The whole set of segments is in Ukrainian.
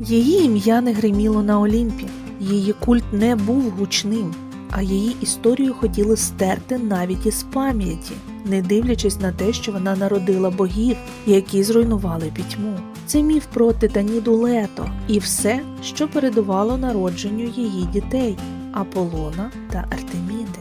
Її ім'я не гриміло на Олімпі, її культ не був гучним, а її історію хотіли стерти навіть із пам'яті, не дивлячись на те, що вона народила богів, які зруйнували пітьму. Це міф про Титаніду Лето і все, що передувало народженню її дітей Аполлона та Артеміди.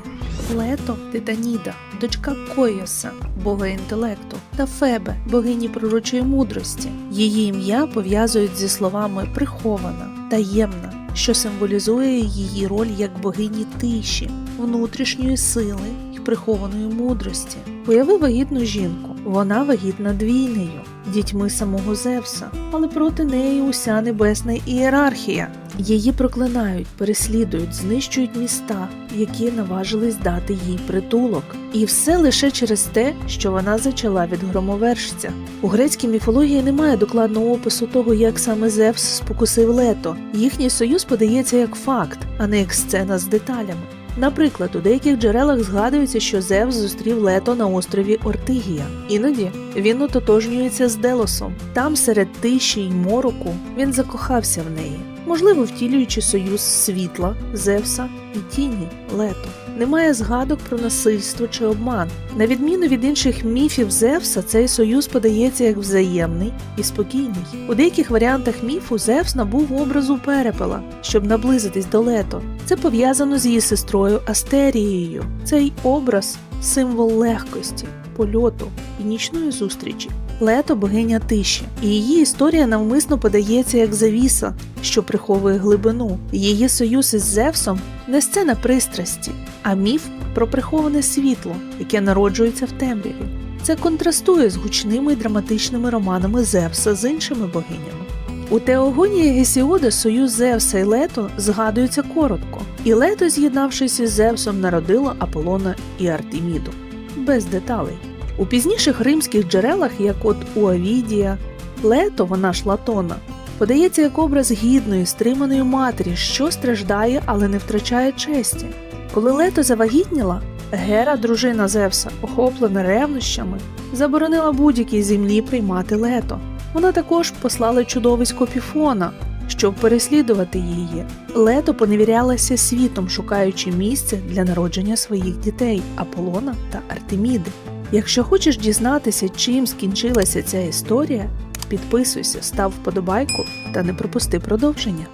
Лето Титаніда, дочка Койоса, бога інтелекту, та Фебе, богині пророчої мудрості. Її ім'я пов'язують зі словами прихована, таємна, що символізує її роль як богині тиші, внутрішньої сили і прихованої мудрості. Уяви вагітну жінку. Вона вагітна двійнею, дітьми самого Зевса, але проти неї уся небесна ієрархія. Її проклинають, переслідують, знищують міста, які наважились дати їй притулок. І все лише через те, що вона зачала від громовержця. У грецькій міфології немає докладного опису того, як саме Зевс спокусив лето. Їхній союз подається як факт, а не як сцена з деталями. Наприклад, у деяких джерелах згадується, що Зевс зустрів лето на острові Ортигія. Іноді він ототожнюється з Делосом. Там, серед тиші й мороку, він закохався в неї, можливо, втілюючи союз світла, Зевса і тіні лето. Немає згадок про насильство чи обман. На відміну від інших міфів Зевса, цей союз подається як взаємний і спокійний. У деяких варіантах міфу Зевс набув образу перепела, щоб наблизитись до лето. Це пов'язано з її сестрою Астерією. Цей образ символ легкості, польоту і нічної зустрічі. Лето богиня тиші, і її історія навмисно подається як завіса, що приховує глибину. Її союз із Зевсом не сцена пристрасті, а міф про приховане світло, яке народжується в темряві. Це контрастує з гучними й драматичними романами Зевса з іншими богинями. У Теогонії Гесіода союз Зевса і Лето згадується коротко, і Лето, з'єднавшись із Зевсом, народило Аполлона і Артеміду. Без деталей. У пізніших римських джерелах, як от у Авідія, Лето, вона ж Латона, подається як образ гідної, стриманої матері, що страждає, але не втрачає честі. Коли Лето завагітніла, Гера, дружина Зевса, охоплена ревнощами, заборонила будь-якій землі приймати лето. Вона також послала чудовисько Піфона, щоб переслідувати її. Лето поневірялася світом, шукаючи місце для народження своїх дітей Аполлона та Артеміди. Якщо хочеш дізнатися, чим скінчилася ця історія, підписуйся, став вподобайку та не пропусти продовження.